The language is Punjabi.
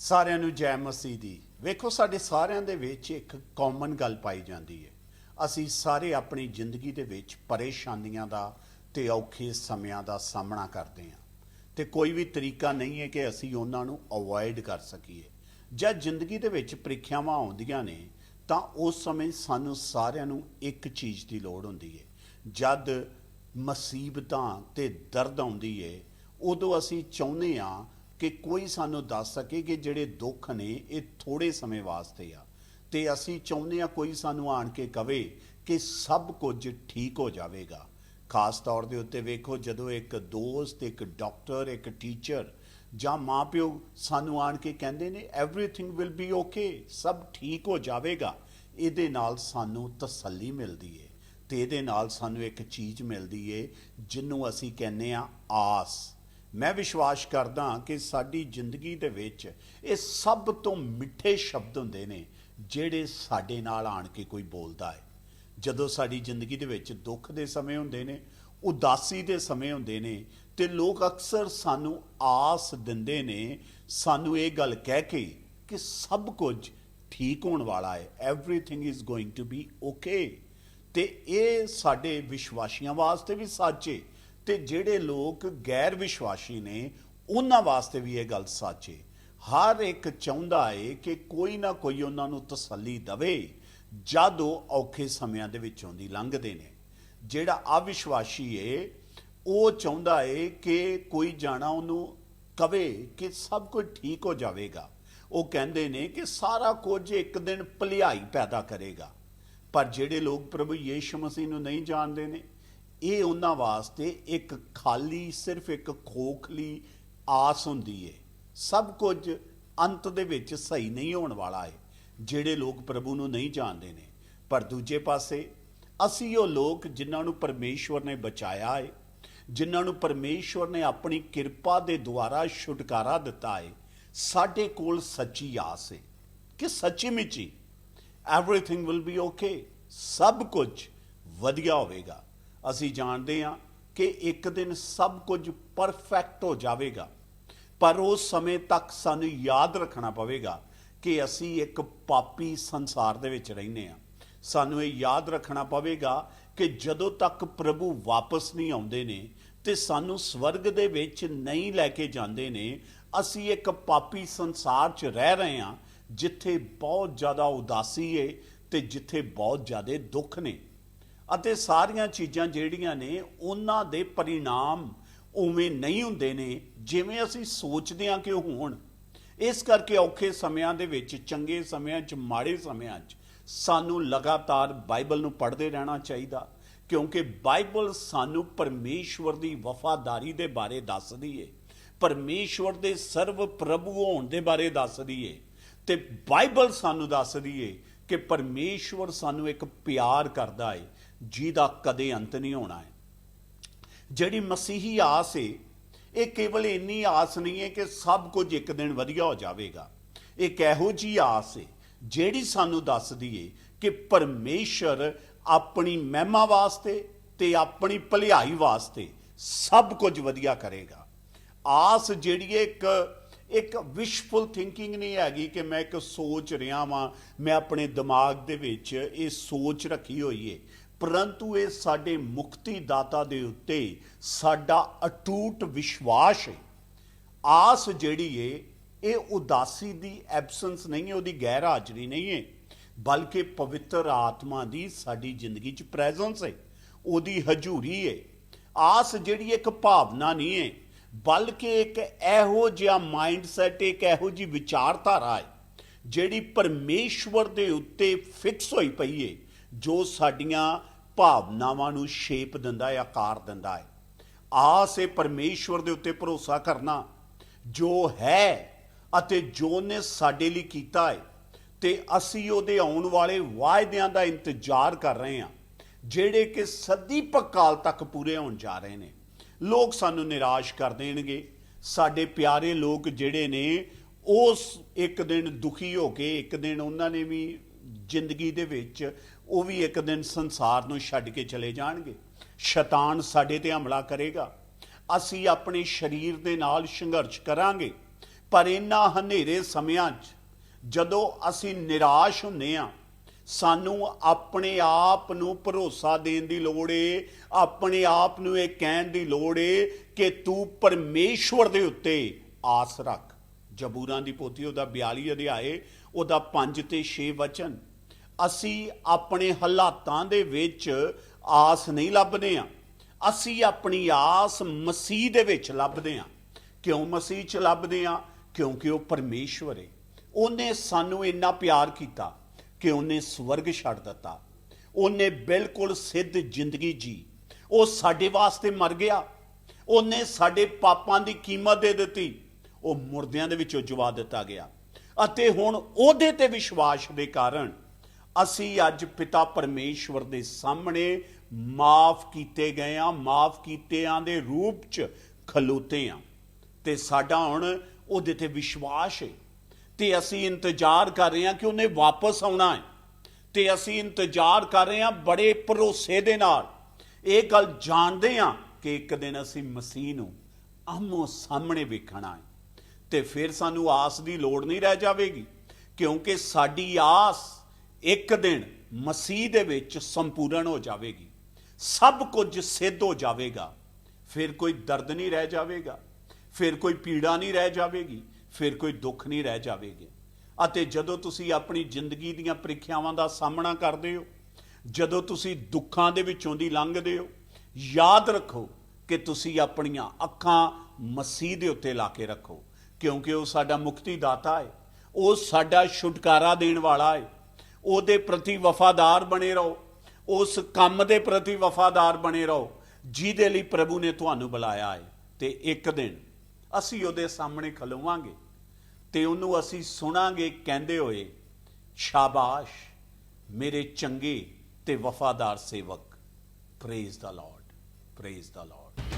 ਸਾਰਿਆਂ ਨੂੰ ਜੈ ਮਸੀਹ ਦੀ। ਵੇਖੋ, ਸਾਡੇ ਸਾਰਿਆਂ ਦੇ ਵਿੱਚ ਇੱਕ ਕਾਮਨ ਗੱਲ ਪਾਈ ਜਾਂਦੀ ਹੈ। ਅਸੀਂ ਸਾਰੇ ਆਪਣੀ ਜ਼ਿੰਦਗੀ ਦੇ ਵਿੱਚ ਪਰੇਸ਼ਾਨੀਆਂ ਦਾ ਤੇ ਔਖੇ ਸਮਿਆਂ ਦਾ ਸਾਹਮਣਾ ਕਰਦੇ ਹਾਂ। ਤੇ ਕੋਈ ਵੀ ਤਰੀਕਾ ਨਹੀਂ ਹੈ ਕਿ ਅਸੀਂ ਉਹਨਾਂ ਨੂੰ ਅਵੋਇਡ ਕਰ ਸਕੀਏ। ਜਦ ਜ਼ਿੰਦਗੀ ਦੇ ਵਿੱਚ ਪ੍ਰੀਖਿਆਵਾਂ ਆਉਂਦੀਆਂ ਨੇ, ਤਾਂ ਉਸ ਸਮੇਂ ਸਾਨੂੰ ਸਾਰਿਆਂ ਨੂੰ ਇੱਕ ਚੀਜ਼ ਦੀ ਲੋੜ ਹੁੰਦੀ ਹੈ। ਜਦ ਮੁਸੀਬਤਾਂ ਤੇ ਦਰਦ ਆਉਂਦੀ ਹੈ, ਉਦੋਂ ਅਸੀਂ ਚਾਹੁੰਦੇ ਹਾਂ ਕਿ ਕੋਈ ਸਾਨੂੰ ਦੱਸ ਸਕੇ ਕਿ ਜਿਹੜੇ ਦੁੱਖ ਨੇ, ਇਹ ਥੋੜੇ ਸਮੇਂ ਵਾਸਤੇ ਆ। ਤੇ ਅਸੀਂ ਚਾਹੁੰਦੇ ਹਾਂ ਕੋਈ ਸਾਨੂੰ ਆਣ ਕੇ ਕਵੇ ਕਿ ਸਭ ਕੁਝ ਠੀਕ ਹੋ ਜਾਵੇਗਾ। ਖਾਸ ਤੌਰ ਦੇ ਉੱਤੇ ਵੇਖੋ, ਜਦੋਂ ਇੱਕ ਦੋਸਤ, ਇੱਕ ਡਾਕਟਰ, ਇੱਕ ਟੀਚਰ ਜਾਂ ਮਾਪਿਓ ਸਾਨੂੰ ਆਣ ਕੇ ਕਹਿੰਦੇ ਨੇ ਐਵਰੀਥਿੰਗ ਵਿਲ ਬੀ ਓਕੇ ਸਭ ਠੀਕ ਹੋ ਜਾਵੇਗਾ। ਇਹਦੇ ਨਾਲ ਸਾਨੂੰ ਤਸੱਲੀ ਮਿਲਦੀ ਏ। ਤੇ ਇਹਦੇ ਨਾਲ ਸਾਨੂੰ ਇੱਕ ਚੀਜ਼ ਮਿਲਦੀ ਏ, ਜਿਹਨੂੰ ਅਸੀਂ ਕਹਿੰਦੇ ਆ ਆਸ। ਮੈਂ ਵਿਸ਼ਵਾਸ ਕਰਦਾ ਕਿ ਸਾਡੀ ਜ਼ਿੰਦਗੀ ਦੇ ਵਿੱਚ ਇਹ ਸਭ ਤੋਂ ਮਿੱਠੇ ਸ਼ਬਦ ਹੁੰਦੇ ਨੇ, ਜਿਹੜੇ ਸਾਡੇ ਨਾਲ ਆਣ ਕੇ ਕੋਈ ਬੋਲਦਾ ਹੈ। ਜਦੋਂ ਸਾਡੀ ਜ਼ਿੰਦਗੀ ਦੇ ਵਿੱਚ ਦੁੱਖ ਦੇ ਸਮੇਂ ਹੁੰਦੇ ਨੇ, ਉਦਾਸੀ ਦੇ ਸਮੇਂ ਹੁੰਦੇ ਨੇ, ਤੇ ਲੋਕ ਅਕਸਰ ਸਾਨੂੰ ਆਸ ਦਿੰਦੇ ਨੇ, ਸਾਨੂੰ ਇਹ ਗੱਲ ਕਹਿ ਕੇ ਕਿ ਸਭ ਕੁਝ ਠੀਕ ਹੋਣ ਵਾਲਾ ਹੈ everything is going to be okay ਤੇ ਇਹ ਸਾਡੇ ਵਿਸ਼ਵਾਸੀਆਂ ਵਾਸਤੇ ਵੀ ਸੱਚ ਹੈ ਤੇ ਜਿਹੜੇ ਲੋਕ ਗੈਰ ਵਿਸ਼ਵਾਸੀ ਨੇ, ਉਹਨਾਂ ਵਾਸਤੇ ਵੀ ਇਹ ਗੱਲ ਸੱਚ। ਹੈ ਹਰ ਇੱਕ ਚਾਹੁੰਦਾ ਏ ਕਿ ਕੋਈ ਨਾ ਕੋਈ ਉਹਨਾਂ ਨੂੰ ਤਸੱਲੀ ਦਵੇ, ਜਦ ਉਹ ਔਖੇ ਸਮਿਆਂ ਦੇ ਵਿੱਚੋਂ ਦੀ ਲੰਘਦੇ ਨੇ। ਜਿਹੜਾ ਅਵਿਸ਼ਵਾਸੀ ਏ, ਉਹ ਚਾਹੁੰਦਾ ਏ ਕਿ ਕੋਈ ਜਾਣਾ ਉਹਨੂੰ ਕਵੇ ਕਿ ਸਭ ਕੁਝ ਠੀਕ ਹੋ ਜਾਵੇਗਾ। ਉਹ ਕਹਿੰਦੇ ਨੇ ਕਿ ਸਾਰਾ ਕੁਝ ਇੱਕ ਦਿਨ ਭਲਾਈ ਪੈਦਾ ਕਰੇਗਾ। ਪਰ ਜਿਹੜੇ ਲੋਕ ਪ੍ਰਭੂ ਯੀਸ਼ੂ ਮਸੀਹ ਨੂੰ ਨਹੀਂ ਜਾਣਦੇ ਨੇ ਇਹ ਉਹਨਾਂ ਵਾਸਤੇ ਇੱਕ ਖਾਲੀ, ਸਿਰਫ ਇੱਕ ਖੋਖਲੀ ਆਸ ਹੁੰਦੀ ਏ। ਸਭ ਕੁਝ ਅੰਤ ਦੇ ਵਿੱਚ ਸਹੀ ਨਹੀਂ ਹੋਣ ਵਾਲਾ ਏ, ਜਿਹੜੇ ਲੋਕ ਪ੍ਰਭੂ ਨੂੰ ਨਹੀਂ ਜਾਣਦੇ ਨੇ। ਪਰ ਦੂਜੇ ਪਾਸੇ, ਅਸੀਂ ਉਹ ਲੋਕ ਜਿਨ੍ਹਾਂ ਨੂੰ ਪਰਮੇਸ਼ਵਰ ਨੇ ਬਚਾਇਆ ਏ, ਜਿਨ੍ਹਾਂ ਨੂੰ ਪਰਮੇਸ਼ਵਰ ਨੇ ਆਪਣੀ ਕਿਰਪਾ ਦੇ ਦੁਆਰਾ ਛੁਟਕਾਰਾ ਦਿੱਤਾ ਏ, ਸਾਡੇ ਕੋਲ ਸੱਚੀ ਆਸ ਏ ਕਿ ਸੱਚੀ ਮਿੱਚੀ ਐਵਰੀਥਿੰਗ ਵਿਲ ਬੀ ਓਕੇ ਸਭ ਕੁਝ ਵਧੀਆ ਹੋਵੇਗਾ। ਅਸੀਂ ਜਾਣਦੇ ਹਾਂ ਕਿ ਇੱਕ ਦਿਨ ਸਭ ਕੁਝ ਪਰਫੈਕਟ ਹੋ ਜਾਵੇਗਾ। ਪਰ ਉਸ ਸਮੇਂ ਤੱਕ ਸਾਨੂੰ ਯਾਦ ਰੱਖਣਾ ਪਵੇਗਾ ਕਿ ਅਸੀਂ ਇੱਕ ਪਾਪੀ ਸੰਸਾਰ ਦੇ ਵਿੱਚ ਰਹਿੰਦੇ ਹਾਂ। ਸਾਨੂੰ ਇਹ ਯਾਦ ਰੱਖਣਾ ਪਵੇਗਾ ਕਿ ਜਦੋਂ ਤੱਕ ਪ੍ਰਭੂ ਵਾਪਸ ਨਹੀਂ ਆਉਂਦੇ ਨੇ ਤੇ ਸਾਨੂੰ ਸਵਰਗ ਦੇ ਵਿੱਚ ਨਹੀਂ ਲੈ ਕੇ ਜਾਂਦੇ ਨੇ, ਅਸੀਂ ਇੱਕ ਪਾਪੀ ਸੰਸਾਰ 'ਚ ਰਹਿ ਰਹੇ ਹਾਂ, ਜਿੱਥੇ ਬਹੁਤ ਜ਼ਿਆਦਾ ਉਦਾਸੀ ਏ ਤੇ ਜਿੱਥੇ ਬਹੁਤ ਜ਼ਿਆਦਾ ਦੁੱਖ ਨੇ। ਅਤੇ ਸਾਰੀਆਂ ਚੀਜ਼ਾਂ ਜਿਹੜੀਆਂ ਨੇ, ਉਹਨਾਂ ਦੇ ਪਰਿਣਾਮ ਉਵੇਂ ਨਹੀਂ ਹੁੰਦੇ ਨੇ, ਜਿਵੇਂ ਅਸੀਂ ਸੋਚਦੇ ਹਾਂ ਕਿ ਉਹ ਹੋਣ। ਇਸ ਕਰਕੇ ਔਖੇ ਸਮਿਆਂ ਦੇ ਵਿੱਚ, ਚੰਗੇ ਸਮਿਆਂ 'ਚ, ਮਾੜੇ ਸਮਿਆਂ 'ਚ ਸਾਨੂੰ ਲਗਾਤਾਰ ਬਾਈਬਲ ਨੂੰ ਪੜ੍ਹਦੇ ਰਹਿਣਾ ਚਾਹੀਦਾ, ਕਿਉਂਕਿ ਬਾਈਬਲ ਸਾਨੂੰ ਪਰਮੇਸ਼ਵਰ ਦੀ ਵਫਾਦਾਰੀ ਦੇ ਬਾਰੇ ਦੱਸਦੀ ਏ। ਪਰਮੇਸ਼ਵਰ ਦੇ ਸਰਵ ਪ੍ਰਭੂ ਹੋਣ ਦੇ ਬਾਰੇ ਦੱਸਦੀ ਏ। ਤੇ ਬਾਈਬਲ ਸਾਨੂੰ ਦੱਸਦੀ ਏ ਕਿ ਪਰਮੇਸ਼ਵਰ ਸਾਨੂੰ ਇੱਕ ਪਿਆਰ ਕਰਦਾ ਏ। ਜਿਹਦਾ ਕਦੇ ਅੰਤ ਨਹੀਂ ਹੋਣਾ ਹੈ। ਜਿਹੜੀ ਮਸੀਹੀ ਆਸ ਏ, ਇਹ ਕੇਵਲ ਇੰਨੀ ਆਸ ਨਹੀਂ ਹੈ ਕਿ ਸਭ ਕੁਝ ਇੱਕ ਦਿਨ ਵਧੀਆ ਹੋ ਜਾਵੇਗਾ। ਇੱਕ ਇਹੋ ਜੀ ਆਸ ਏ, ਜਿਹੜੀ ਸਾਨੂੰ ਦੱਸਦੀ ਏ ਕਿ ਪਰਮੇਸ਼ਰ ਆਪਣੀ ਮਹਿਮਾ ਵਾਸਤੇ ਤੇ ਆਪਣੀ ਭਲਾਈ ਵਾਸਤੇ ਸਭ ਕੁਝ ਵਧੀਆ ਕਰੇਗਾ। ਆਸ ਜਿਹੜੀ ਹੈ ਇੱਕ ਇੱਕ ਵਿਸ਼ਫੁਲ ਥਿੰਕਿੰਗ ਨਹੀਂ ਹੈਗੀ ਕਿ ਮੈਂ ਇੱਕ ਸੋਚ ਰਿਹਾ ਵਾਂ, ਮੈਂ ਆਪਣੇ ਦਿਮਾਗ ਦੇ ਵਿੱਚ ਇਹ ਸੋਚ ਰੱਖੀ ਹੋਈ ਏ। ਪਰੰਤੂ ਇਹ ਸਾਡੇ ਮੁਕਤੀ ਦਾਤਾ ਦੇ ਉੱਤੇ ਸਾਡਾ ਅਟੂਟ ਵਿਸ਼ਵਾਸ ਹੈ। ਆਸ ਜਿਹੜੀ ਏ, ਇਹ ਉਦਾਸੀ ਦੀ ਐਬਸੈਂਸ ਨਹੀਂ ਹੈ, ਉਹਦੀ ਗੈਰ ਹਾਜ਼ਰੀ ਨਹੀਂ ਹੈ, ਬਲਕਿ ਪਵਿੱਤਰ ਆਤਮਾ ਦੀ ਸਾਡੀ ਜ਼ਿੰਦਗੀ 'ਚ ਪ੍ਰੈਜ਼ੈਂਸ ਹੈ, ਉਹਦੀ ਹਜ਼ੂਰੀ ਹੈ। ਆਸ ਜਿਹੜੀ ਇੱਕ ਭਾਵਨਾ ਨਹੀਂ ਹੈ, ਬਲਕਿ ਇੱਕ ਇਹੋ ਜਿਹਾ ਮਾਈਂਡਸੈਟ, ਇੱਕ ਇਹੋ ਜੀ ਵਿਚਾਰਧਾਰਾ ਹੈ, ਜਿਹੜੀ ਪਰਮੇਸ਼ਵਰ ਦੇ ਉੱਤੇ ਫਿਕਸ ਹੋਈ ਪਈ ਹੈ। ਜੋ ਸਾਡੀਆਂ ਭਾਵਨਾਵਾਂ ਨੂੰ ਸ਼ੇਪ ਦਿੰਦਾ ਹੈ, ਆਕਾਰ ਦਿੰਦਾ ਹੈ। ਆਸ ਹੈ ਪਰਮੇਸ਼ਵਰ ਦੇ ਉੱਤੇ ਭਰੋਸਾ ਕਰਨਾ, ਜੋ ਹੈ ਅਤੇ ਜੋ ਨੇ ਸਾਡੇ ਲਈ ਕੀਤਾ ਹੈ, ਤੇ ਅਸੀਂ ਉਹਦੇ ਆਉਣ ਵਾਲੇ ਵਾਅਦਿਆਂ ਦਾ ਇੰਤਜ਼ਾਰ ਕਰ ਰਹੇ ਹਾਂ, ਜਿਹੜੇ ਕਿ ਸਦੀ ਪਕਾਲ ਤੱਕ ਪੂਰੇ ਹੋਣ ਜਾ ਰਹੇ ਨੇ। ਲੋਕ ਸਾਨੂੰ ਨਿਰਾਸ਼ ਕਰ ਦੇਣਗੇ। ਸਾਡੇ ਪਿਆਰੇ ਲੋਕ ਜਿਹੜੇ ਨੇ, ਉਸ ਇੱਕ ਦਿਨ ਦੁਖੀ ਹੋ ਕੇ, ਇੱਕ ਦਿਨ ਉਹਨਾਂ ਨੇ ਵੀ ਜ਼ਿੰਦਗੀ ਦੇ ਵਿੱਚ ਉਹ ਵੀ ਇੱਕ ਦਿਨ ਸੰਸਾਰ ਨੂੰ ਛੱਡ ਕੇ ਚਲੇ ਜਾਣਗੇ। ਸ਼ੈਤਾਨ ਸਾਡੇ ਤੇ ਹਮਲਾ ਕਰੇਗਾ। ਅਸੀਂ ਆਪਣੇ ਸਰੀਰ ਦੇ ਨਾਲ ਸੰਘਰਸ਼ ਕਰਾਂਗੇ, ਪਰ ਇਹਨਾਂ ਹਨੇਰੇ ਸਮਿਆਂ 'ਚ ਜਦੋਂ ਅਸੀਂ ਨਿਰਾਸ਼ ਹੁੰਨੇ ਆ ਸਾਨੂੰ ਆਪਣੇ ਆਪ ਨੂੰ ਭਰੋਸਾ ਦੇਣ ਦੀ ਲੋੜ ਏ, ਆਪਣੇ ਆਪ ਨੂੰ ਇਹ ਕਹਿਣ ਦੀ ਲੋੜ ਏ ਕਿ ਤੂੰ ਪਰਮੇਸ਼ਵਰ ਦੇ ਉੱਤੇ ਆਸ ਰੱਖ। ਜਬੂਰਾਂ ਦੀ ਪੋਥੀ, ਉਹਦਾ 42 ਅਧਿਆਏ, ਉਹਦਾ 5 ਤੇ 6 ਵਚਨ। ਅਸੀਂ ਆਪਣੇ ਹਾਲਾਤਾਂ ਦੇ ਵਿੱਚ ਆਸ ਨਹੀਂ ਲੱਭਦੇ ਆ ਅਸੀਂ ਆਪਣੀ ਆਸ ਮਸੀਹ ਦੇ ਵਿੱਚ ਲੱਭਦੇ ਆ ਕਿਉਂ ਮਸੀਹ ਚ ਲੱਭਦੇ ਆ ਕਿਉਂਕਿ ਉਹ ਪਰਮੇਸ਼ਵਰ ਹੈ ਉਹਨੇ ਸਾਨੂੰ ਇੰਨਾ ਪਿਆਰ ਕੀਤਾ ਕਿ ਉਹਨੇ ਸਵਰਗ ਛੱਡ ਦਿੱਤਾ। ਉਹਨੇ ਬਿਲਕੁਲ ਸਿੱਧ ਜ਼ਿੰਦਗੀ ਜੀ। ਉਹ ਸਾਡੇ ਵਾਸਤੇ ਮਰ ਗਿਆ। ਉਹਨੇ ਸਾਡੇ ਪਾਪਾਂ ਦੀ ਕੀਮਤ ਦੇ ਦਿੱਤੀ। ਉਹ ਮੁਰਦਿਆਂ ਦੇ ਵਿੱਚੋਂ ਜਵਾ ਦਿੱਤਾ ਗਿਆ। ਅਤੇ ਹੁਣ ਉਹਦੇ ਤੇ ਵਿਸ਼ਵਾਸ ਦੇ ਕਾਰਨ ਅਸੀਂ ਅੱਜ ਪਿਤਾ ਪਰਮੇਸ਼ਵਰ ਦੇ ਸਾਹਮਣੇ ਮਾਫ ਕੀਤੇ ਗਏ ਆ ਮਾਫ ਕੀਤਿਆਂ ਦੇ ਰੂਪ ਚ ਖਲੋਤੇ ਆ ਤੇ ਸਾਡਾ ਹੁਣ ਉਹਦੇ ਤੇ ਵਿਸ਼ਵਾਸ ਹੈ। ਤੇ ਅਸੀਂ ਇੰਤਜ਼ਾਰ ਕਰ ਰਹੇ ਹਾਂ ਕਿ ਉਹਨੇ ਵਾਪਸ ਆਉਣਾ ਹੈ। ਤੇ ਅਸੀਂ ਇੰਤਜ਼ਾਰ ਕਰ ਰਹੇ ਹਾਂ ਬੜੇ ਭਰੋਸੇ ਦੇ ਨਾਲ। ਇਹ ਗੱਲ ਜਾਣਦੇ ਹਾਂ ਕਿ ਇੱਕ ਦਿਨ ਅਸੀਂ ਮਸੀਹ ਨੂੰ ਆਮੋ ਸਾਹਮਣੇ ਵੇਖਣਾ ਹੈ। ਤੇ ਫਿਰ ਸਾਨੂੰ ਆਸ ਦੀ ਲੋੜ ਨਹੀਂ ਰਹਿ ਜਾਵੇਗੀ, ਕਿਉਂਕਿ ਸਾਡੀ ਆਸ ਇੱਕ ਦਿਨ ਮਸੀਹ ਦੇ ਵਿੱਚ ਸੰਪੂਰਨ ਹੋ ਜਾਵੇਗੀ। ਸਭ ਕੁਝ ਸਿੱਧ ਹੋ ਜਾਵੇਗਾ। ਫਿਰ ਕੋਈ ਦਰਦ ਨਹੀਂ ਰਹਿ ਜਾਵੇਗਾ। ਫਿਰ ਕੋਈ ਪੀੜਾ ਨਹੀਂ ਰਹਿ ਜਾਵੇਗੀ। ਫਿਰ ਕੋਈ ਦੁੱਖ ਨਹੀਂ ਰਹਿ ਜਾਵੇਗਾ। ਅਤੇ ਜਦੋਂ ਤੁਸੀਂ ਆਪਣੀ ਜ਼ਿੰਦਗੀ ਦੀਆਂ ਪ੍ਰੀਖਿਆਵਾਂ ਦਾ ਸਾਹਮਣਾ ਕਰਦੇ ਹੋ, ਜਦੋਂ ਤੁਸੀਂ ਦੁੱਖਾਂ ਦੇ ਵਿੱਚੋਂ ਦੀ ਲੰਘਦੇ ਹੋ, ਯਾਦ ਰੱਖੋ ਕਿ ਤੁਸੀਂ ਆਪਣੀਆਂ ਅੱਖਾਂ ਮਸੀਹ ਦੇ ਉੱਤੇ ਲਾ ਕੇ ਰੱਖੋ। ਕਿਉਂਕਿ ਉਹ ਸਾਡਾ ਮੁਕਤੀ ਦਾਤਾ ਹੈ ਉਹ ਸਾਡਾ ਛੁਟਕਾਰਾ ਦੇਣ ਵਾਲਾ ਹੈ ਉਹਦੇ ਪ੍ਰਤੀ ਵਫਾਦਾਰ ਬਣੇ ਰਹੋ। ਉਸ ਕੰਮ ਦੇ ਪ੍ਰਤੀ ਵਫਾਦਾਰ ਬਣੇ ਰਹੋ। ਜਿਹਦੇ ਲਈ ਪ੍ਰਭੂ ਨੇ ਤੁਹਾਨੂੰ ਬੁਲਾਇਆ ਹੈ ਤੇ ਇੱਕ ਦਿਨ ਅਸੀਂ ਉਹਦੇ ਸਾਹਮਣੇ ਖਲੋਵਾਂਗੇ ਤੇ ਉਹਨੂੰ ਅਸੀਂ ਸੁਣਾਂਗੇ, ਕਹਿੰਦੇ ਹੋਏ, ਸ਼ਾਬਾਸ਼, ਮੇਰੇ ਚੰਗੇ ਤੇ ਵਫਾਦਾਰ ਸੇਵਕ। Praise the lord praise the lord